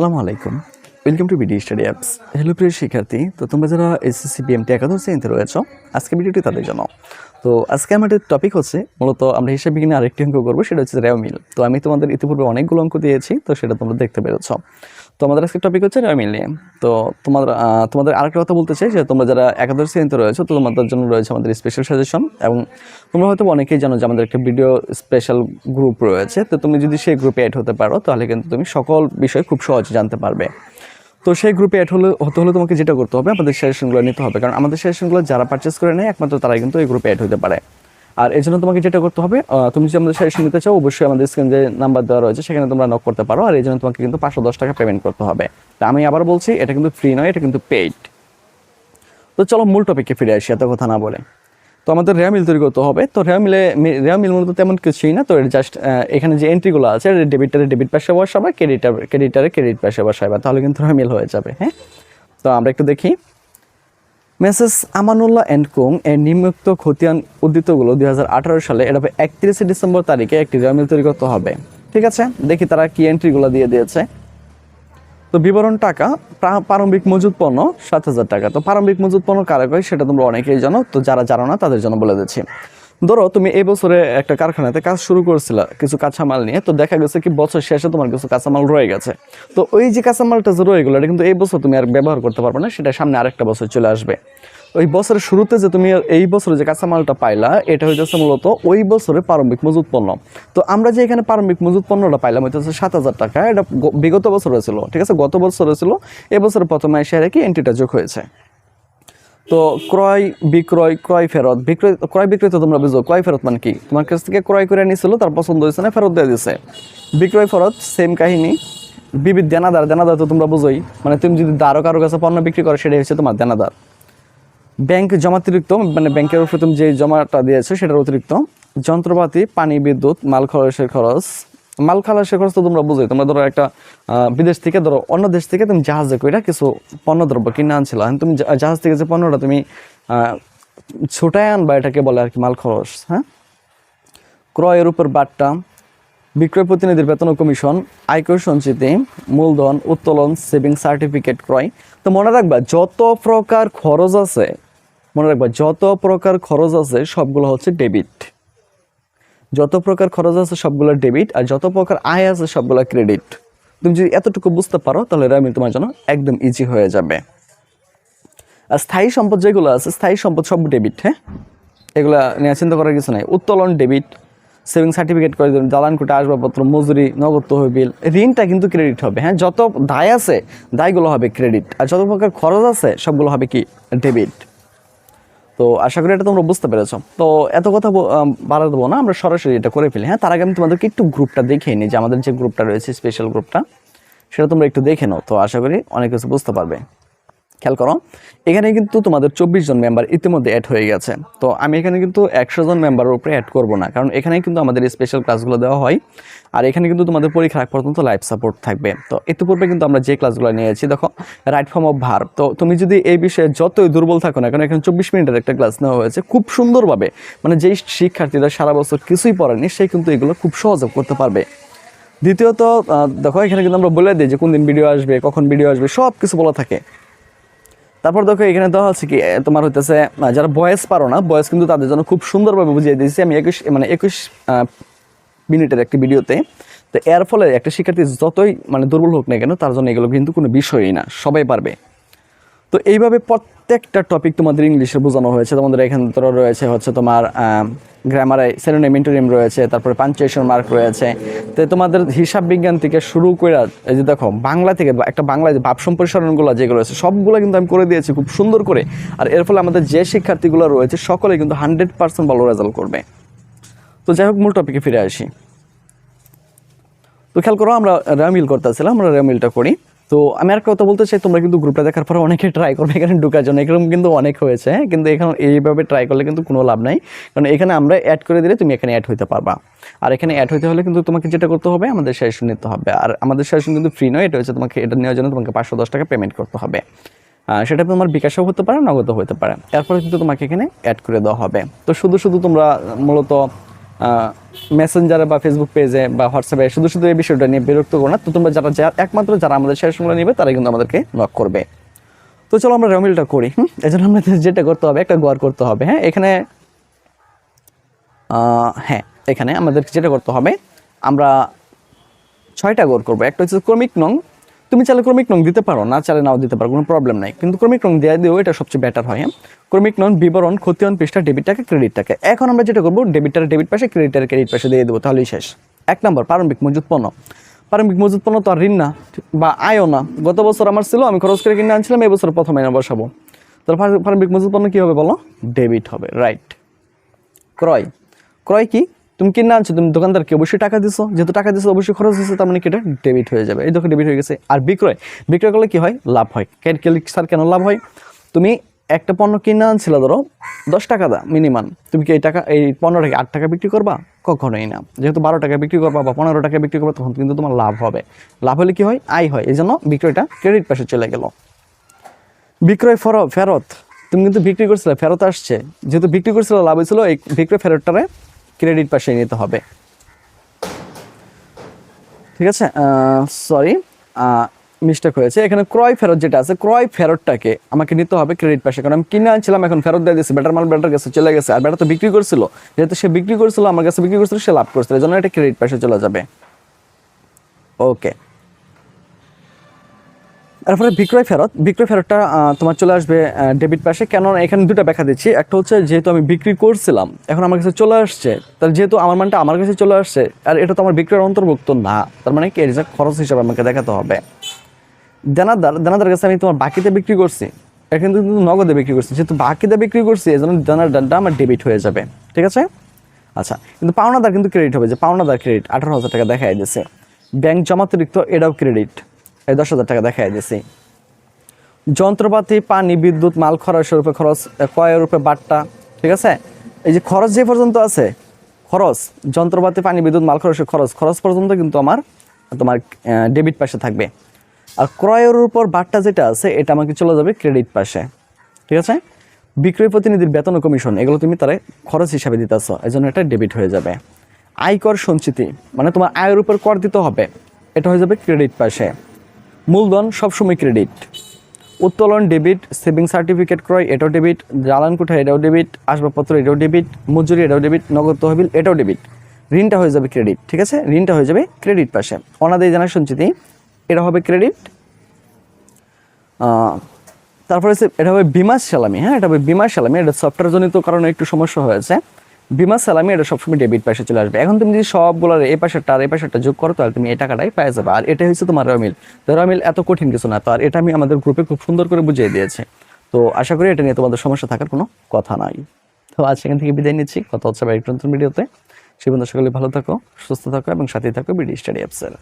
আসসালামু আলাইকুম। Welcome to BD study apps hello প্রিয় শিক্ষার্থী, তো তোমরা যারা এসএসসি বিএমটি একাদশ শ্রেণীতে রয়েছো আজকে ভিডিওটি তাদের জন্য। তো আজকে আমাদের টপিক হচ্ছে, মূলত আমরা হিসাব বিজ্ঞানে আরেকটি অঙ্ক করব, সেটা হচ্ছে রেও মিল তো আমি তোমাদের ইতিপূর্বে অনেকগুলো অঙ্ক দিয়েছি, তো সেটা তোমরা দেখতে পেরেছ। তো আমাদের টপিক হচ্ছে রেও মিল নিয়ে। তো তোমার তোমাদের আরেকটা কথা বলতে চাই যে তোমরা যারা একাদশ শ্রেণীতে রয়েছো, তো তোমাদের জন্য রয়েছে আমাদের স্পেশাল সাজেশন এবং তোমরা হয়তো অনেকেই জানো যে আমাদের একটা ভিডিও স্পেশাল গ্রুপ রয়েছে। তো তুমি যদি সেই গ্রুপে অ্যাড হতে পারো, তাহলে কিন্তু তুমি সকল বিষয় খুব সহজে জানতে পারবে। তো সেই গ্রুপে অ্যাড হলে, হতে হলে তোমাকে যেটা করতে হবে, আমাদের সাজেশনগুলো নিতে হবে। কারণ আমাদের সাজেশনগুলো যারা পারচেস করে নেয়, একমাত্র তারাই কিন্তু এই গ্রুপে অ্যাড হতে পারে। আর এই জন্য তোমাকে যেটা করতে হবে তুমি যদি আমাদের সাজেশন নিতে চাও, অবশ্যই আমাদের স্ক্রিন যে নাম্বার দেওয়া রয়েছে, সেখানে তোমরা নক করতে পারো। আর এই জন্য তোমাকে কিন্তু পাঁচশো দশ টাকা পেমেন্ট করতে হবে। তা আমি আবার বলছি, এটা কিন্তু ফ্রি নয়, এটা কিন্তু পেইড তো চলো মূল টপিকে ফিরে আসি, এত কথা না বলে। তো আমাদের রেয়া মিল তৈরি করতে হবে। তো রেয়া মিলে রেয়া মিল মূলত তেমন কিছুই না। তো জাস্ট এখানে যে এন্ট্রিগুলো আছে ডেবিটারে ডেবিট পাশে বসাবে ক্রেডিটার ক্রেডিটারে ক্রেডিট পাশে বসাবে তাহলে কিন্তু রেয়া মিল হয়ে যাবে হ্যাঁ? তো আমরা একটু দেখি। মেসেস আমানুল্লাহ অ্যান্ড কোং এর নিম্নোক্ত খতিয়ান উদ্দিতগুলো দু হাজার আঠেরো সালে এটা একত্রিশে ডিসেম্বর তারিখে একটি রেয়া তৈরি করতে হবে। ঠিক আছে? দেখি তারা কি এন্ট্রিগুলো দিয়ে দিয়েছে। তো বিবরণ টাকা, প্রা- প্রারম্ভিক মজুদ পণ্য সাত হাজার টাকা। তো প্রারম্ভিক মজুদ পণ্য কারা কয় সেটা তোমরা অনেকেই জানো। তো যারা জানো না, তাদের জন্য বলে দিচ্ছি। ধরো, তুমি এই বছরে একটা কারখানাতে কাজ শুরু করেছিল, কিছু কাঁচামাল নিয়ে, তো দেখা গেছে কি বছর শেষে তোমার কিছু কাঁচামাল রয়ে গেছে। তো ওই যে কাঁচামালটা যে রয়ে গেলো, এটা কিন্তু এই বছর তুমি আর ব্যবহার করতে পারবে না, সেটা সামনে আরেকটা বছর চলে আসবে। ওই বছরের শুরুতে যে তুমি এই বছরে যে কাঁচামালটা পাইলা, এটা হইতেছে মূলত ওই বছরে প্রারম্ভিক মজুদ পণ্য। তো আমরা যে এখানে প্রারম্ভিক মজুদ পণ্যটা পাইলাম হইতেছে সাত হাজার টাকা, এটা বিগত বছর হয়েছিল, ঠিক আছে? গত বছর হয়েছিল এবছরে প্রথমে এসে আর কি এন্ট্রিটা যোগ হয়েছে। তো ক্রয়, বিক্রয়, ক্রয় ফেরত। বিক্রয়, ক্রয়, বিক্রয় তো তোমরা বুঝো। ক্রয় ফেরত মানে কি? তোমার কাছ থেকে ক্রয় করে নিয়েছিল তার পছন্দ হয়েছে না, ফেরত দিয়ে দিছে। বিক্রয়, ফেরত সেম কাহিনী। বিবিধ দেনাদার দেনাদার তো তোমরা বুঝোই। মানে তুমি যদি দারো কারও কাছে পণ্য বিক্রি করো, সেটাই হচ্ছে তোমার দেনাদার। ব্যাংক জমাতিরিক্ত মানে ব্যাংকের উপরে তুমি যে জমাটা দিয়েছ, সেটার অতিরিক্ত। যন্ত্রপাতি, পানি, বিদ্যুৎ, মাল খরচের খরচ মাল খরচের খরচ তো তোমরা বুঝোই। তোমরা ধরো একটা বিদেশ থেকে ধরো, অন্য দেশ থেকে তুমি জাহাজে কইরা কিছু পণ্যদ্রব্য কিনে আনছিল। তুমি জাহাজ থেকে যে পণ্যটা তুমি ছোটায় আনবা, এটাকে বলে আর কি মাল খরচ হ্যাঁ? ক্রয়ের উপর বাট্টা, বিক্রয় প্রতিনিধির বেতন কমিশন, আয়কর সঞ্চিতি, মূলধন, উত্তোলন, সেভিং সার্টিফিকেট, ক্রয়। তো মনে রাখবা, যত প্রকার খরচ আছে, মনে রাখবা, যত প্রকার খরচ আছে, সবগুলো হচ্ছে ডেবিট। যত প্রকার খরচ আছে সবগুলো ডেবিট আর যত প্রকার আয় আছে সবগুলো ক্রেডিট তুমি যদি এতটুকু বুঝতে পারো, তাহলে আমি তোমার জন্য একদম ইজি হয়ে যাবে। আর স্থায়ী সম্পদ যেগুলো আছে, স্থায়ী সম্পদ সব ডেবিট হ্যাঁ? এগুলা নিয়ে চিন্তা করার কিছু নাই। উত্তোলন ডেবিট সেভিং সার্টিফিকেট করে দেবেন, জ্বালান কোটা আসবাবপত্র, মজুরি, নগদ তহবিল, ঋণটা কিন্তু ক্রেডিট হবে হ্যাঁ? যত দায় আছে, দায়গুলো হবে ক্রেডিট আর যত প্রকার খরচ আছে, সবগুলো হবে কি? ডেবিট তো আশা করি এটা তোমরা বুঝতে পেরেছ। তো এত কথা বাড়া দেবো না, আমরা সরাসরি এটা করে ফেলি। হ্যাঁ তার আগে আমি তোমাদেরকে একটু গ্রুপটা দেখিয়ে নিই যে আমাদের যে গ্রুপটা রয়েছে স্পেশাল গ্রুপটা, সেটা তোমরা একটু দেখে নাও। তো আশা করি অনেক কিছু বুঝতে পারবে। খেয়াল করো, এখানে কিন্তু তোমাদের চব্বিশ জন মেম্বার ইতিমধ্যে অ্যাড হয়ে গেছে। তো আমি এখানে কিন্তু একশো জন মেম্বারের উপরে অ্যাড করব না, কারণ এখানে কিন্তু আমাদের স্পেশাল ক্লাসগুলো দেওয়া হয়। আর এখানে কিন্তু তোমাদের পরীক্ষার আগ পর্যন্ত লাইভ সাপোর্ট থাকবে। তো ইতিপূর্বে কিন্তু আমরা যে ক্লাসগুলো নিয়েছি, দেখো রাইট ফর্ম অফ ভার তো তুমি যদি এই বিষয়ে যতই দুর্বল থাকো না কারণ এখানে চব্বিশ মিনিটের একটা ক্লাস নেওয়া হয়েছে খুব সুন্দরভাবে। মানে যেই শিক্ষার্থীরা সারা বছর কিছুই পড়েনি, সে কিন্তু এগুলো খুব সহজে করতে পারবে। দ্বিতীয়ত দেখো, এখানে কিন্তু আমরা বলে দিই যে কোন দিন ভিডিও আসবে, কখন ভিডিও আসবে সব কিছু বলা থাকে। তারপর দেখো, এখানে দেওয়া হচ্ছে কি তোমার হইতেছে যারা বয়স পারো না, বয়স কিন্তু তাদের জন্য খুব সুন্দরভাবে বুঝিয়ে দিয়েছি। আমি একুশ মানে একুশ মিনিটের একটি ভিডিওতে। তো এর ফলে একটা শিক্ষার্থী যতই মানে দুর্বল হোক না কেন, তার জন্য এগুলো কিন্তু কোনো বিষয়ই না, সবাই পারবে। তো এইভাবে প্রত্যেকটা টপিক তোমাদের ইংলিশে বোঝানো হয়েছে। তোমাদের এখানে ধরো রয়েছে হচ্ছে তোমার গ্রামারে সেরোনিম রয়েছে, তারপরে পাঞ্চুয়েশন মার্ক রয়েছে। তো তোমাদের হিসাব বিজ্ঞান থেকে শুরু করে, এই যে দেখো, বাংলা থেকে একটা বাংলা যে ভাব সম্প্রসারণগুলো যেগুলো রয়েছে সবগুলো কিন্তু আমি করে দিয়েছি খুব সুন্দর করে। আর এর ফলে আমাদের যে শিক্ষার্থীগুলো রয়েছে, সকলে কিন্তু হান্ড্রেড পার্সেন্ট ভালো রেজাল্ট করবে। তো যাই হোক, মূল টপিকে ফিরে আসি। তো খেয়াল করো, আমরা রেমিল করতেছিলাম, আমরা রেমিলটা করি। তো আমি আর কথা বলতে চাই, তোমরা কিন্তু গ্রুপটা দেখার পরে অনেকে ট্রাই করবে, এখানে ঢুকার জন্য। এরকম কিন্তু অনেক হয়েছে হ্যাঁ? কিন্তু এখানে এইভাবে ট্রাই করলে কিন্তু কোনো লাভ নাই। কারণ এখানে আমরা অ্যাড করে দিলে তুমি এখানে অ্যাড হতে পারবা। আর এখানে অ্যাড হতে হলে কিন্তু তোমাকে যেটা করতে হবে, আমাদের সেশন নিতে হবে। আর আমাদের সেশন কিন্তু ফ্রি নয়, এটা হচ্ছে তোমাকে এটা নেওয়ার জন্য তোমাকে পাঁচশো দশ টাকা পেমেন্ট করতে হবে। সেটা তোমার বিকাশও হতে পারে, নগদও হতে পারে। এরপরে কিন্তু তোমাকে এখানে অ্যাড করে দেওয়া হবে। তো শুধু শুধু তোমরা মূলত মেসেঞ্জারে বা ফেসবুক পেজে বা হোয়াটসঅ্যাপে শুধু শুধু এই বিষয়টা নিয়ে বিরক্ত করো না। তো তোমরা যারা একমাত্র যারা আমাদের সাজেশনগুলো নেবে, তারাই কিন্তু আমাদেরকে নক করবে। তো চলো আমরা রেমিলটা করি, হুম? এই জন্য আমাদের যেটা করতে হবে, একটা গোয়ার করতে হবে হ্যাঁ? এখানে হ্যাঁ এখানে আমাদের যেটা করতে হবে, আমরা ছয়টা গোর করব। একটা হচ্ছে ক্রমিক নং তুমি চাইলে ক্রমিক নং দিতে পারো, না চাইলে নাও দিতে পারো, কোনো প্রবলেম নাই। কিন্তু ক্রমিক নং দেওয়া দিয়েও এটা সবচেয়ে বেটার হয় হ্যাঁ? ক্রমিক নং, বিবরণ, ক্ষতিয়ন পৃষ্ঠা ডেবিটটাকে ক্রেডিটটাকে এখন আমরা যেটা করব ডেবিটটার ডেবিট পাশে ক্রেডিটার ক্রেডিট পাশে দিয়ে দেবো, তাহলেই শেষ। এক নম্বর, প্রারম্ভিক মজুত পণ্য প্রারম্ভিক মজুত পণ্য তো আর ঋণ না, বা আয়ও না। গত বছর আমার ছিল, আমি খরচ করে কিনে আনছিলাম, এই বছর প্রথমে এনে বসাবো। প্রার- প্রারম্ভিক মজুত পণ্য কী হবে বলো? ডেবিট হবে রাইট ক্রয়। ক্রয় কি? তুমি কিনে আনছো, তুমি দোকানদারকে অবশ্যই টাকা দিছো। যেহেতু টাকা দিছো, অবশ্যই খরচ দিছো তার মানে এটা ডেবিট হয়ে যাবে। এই দেখো ডেবিট হয়ে গেছে। আর বিক্রয় বিক্রয় করলে কি হয়? লাভ হয়। স্যার, কেন লাভ হয়? তুমি একটা পণ্য কিনে আনছিল, ধরো, দশ টাকা দা মিনিমাম তুমি কি এই টাকা, এই পণ্যটাকে আট টাকা বিক্রি করবা? কখনোই না। যেহেতু বারো টাকা বিক্রি করবা বা পনেরো টাকা বিক্রি করবা, তখন কিন্তু তোমার লাভ হবে। লাভ হলে কি হয়? আয় হয়। এই জন্য বিক্রয়টা ক্রেডিট পাশে চলে গেল। বিক্রয় ফেরত ফেরত। তুমি কিন্তু বিক্রি করছিলে, ফেরত আসছে। যেহেতু বিক্রি করছিল, লাভ হয়েছিল, এই বিক্রয় ফেরতটারে ক্রেডিট পাশে নিতে হবে। ঠিক আছে? সরি মিস্টেক হয়েছে। এখানে ক্রয় ফেরত যেটা আছে, ক্রয় ফেরতটাকে আমাকে নিতে হবে ক্রেডিট পাশে। কারণ আমি কিনে আনছিলাম, এখন ফেরত দিয়ে দিয়েছে বেটার মাল বেটার গেছে, চলে গেছে। আর ব্যাটার তো বিক্রি করছিল। যেহেতু সে বিক্রি করছিল, আমার কাছে বিক্রি করছিল, সে লাভ করছিল এই জন্য এটা ক্রেডিট পাশে চলে যাবে। ওকে তারপরে বিক্রয় ফেরত। বিক্রয় ফেরতটা তোমার চলে আসবে ডেবিট পাশে। কেন এখানে দুটো ব্যাখ্যা দিচ্ছি। একটা হচ্ছে যেহেতু আমি বিক্রি করছিলাম, এখন আমার কাছে চলে আসছে। তাহলে যেহেতু আমার মানটা আমার কাছে চলে আসছে, আর এটা তো আমার বিক্রয়ের অন্তর্ভুক্ত না, তার মানে কি? যে খরচ হিসাবে আমাকে দেখাতে হবে। দেনাদার দেনাদার কাছে আমি তোমার বাকিতে বিক্রি করছি। এখন কিন্তু নগদে বিক্রি করছি। যেহেতু বাকিতে বিক্রি করছি এই জন্য দেনাদারটা আমার ডেবিট হয়ে যাবে। ঠিক আছে? আচ্ছা কিন্তু পাওনাদার কিন্তু ক্রেডিট হবে। যে পাওনাদার ক্রেডিট আঠারো হাজার টাকা দেখাই দিয়েছে। ব্যাংক জমাতিরিক্ত এটাও ক্রেডিট এই দশ হাজার টাকা দেখাই দিয়েছি যন্ত্রপাতি পানি বিদ্যুৎ মাল খরচের রূপে খরচ আহ, ক্রয়ের রূপে বাট্টা ঠিক আছে? এই যে খরচ যে পর্যন্ত আছে খরচ যন্ত্রপাতি পানি বিদ্যুৎ মাল খরচের খরচ খরচ পর্যন্ত কিন্তু আমার তোমার ডেবিট পাশে থাকবে। আর ক্রয়ের উপর বাট্টা যেটা আছে এটা আমাকে চলে যাবে ক্রেডিট পাশে ঠিক আছে? বিক্রয় প্রতিনিধির বেতন ও কমিশন এগুলো তুমি তারা খরচ হিসাবে দিতেছ এই জন্য এটা ডেবিট হয়ে যাবে। আয়কর সঞ্চিতি মানে তোমার আয়ের উপর কর দিতে হবে এটা হয়ে যাবে ক্রেডিট পাশে। মূলধন সবসময় ক্রেডিট উত্তোলন ডেবিট সেভিং সার্টিফিকেট ক্রয়, এটাও ডেবিট জ্বালান কোঠা, এটাও ডেবিট আসবাবপত্র, এটাও ডেবিট মজুরি, এটাও ডেবিট নগদ তহবিল, এটাও ডেবিট ঋণটা হয়ে যাবে ক্রেডিট ঠিক আছে? ঋণটা হয়ে যাবে ক্রেডিট পাশে। অনাদায়ী জানা সঞ্চিতি এটা হবে ক্রেডিট তারপরে এটা হবে বিমা সালামি হ্যাঁ? এটা হবে বিমা সালামি, এটা সফটওয়্যার জনিত কারণে একটু সমস্যা হয়েছে। বিমা, সালামি, এটা সবসময় ডেবিট পাশে চলে আসবে। এখন তুমি যদি সবগুলোর এই পাশেরটা আর এই পাশেরটা যোগ করো, তাহলে তুমি এই টাকাটাই পেয়ে যাবে। আর এটা হচ্ছে তোমার রমিল। তো রমিল, এত কঠিন কিছু না। তো আর এটা আমি আমাদের গ্রুপে খুব সুন্দর করে বুঝিয়ে দিয়েছি। তো আশা করি এটা নিয়ে তোমাদের সমস্যা থাকার কোনো কথা নাই। তো আজ সেখান থেকে বিদায় নিচ্ছি। কথা হচ্ছে ভিডিওতে। সেই বন্ধু সকলে ভালো থাকো, সুস্থ থাকো এবং সাথে থাকো বিডি স্টাডি অ্যাপসের।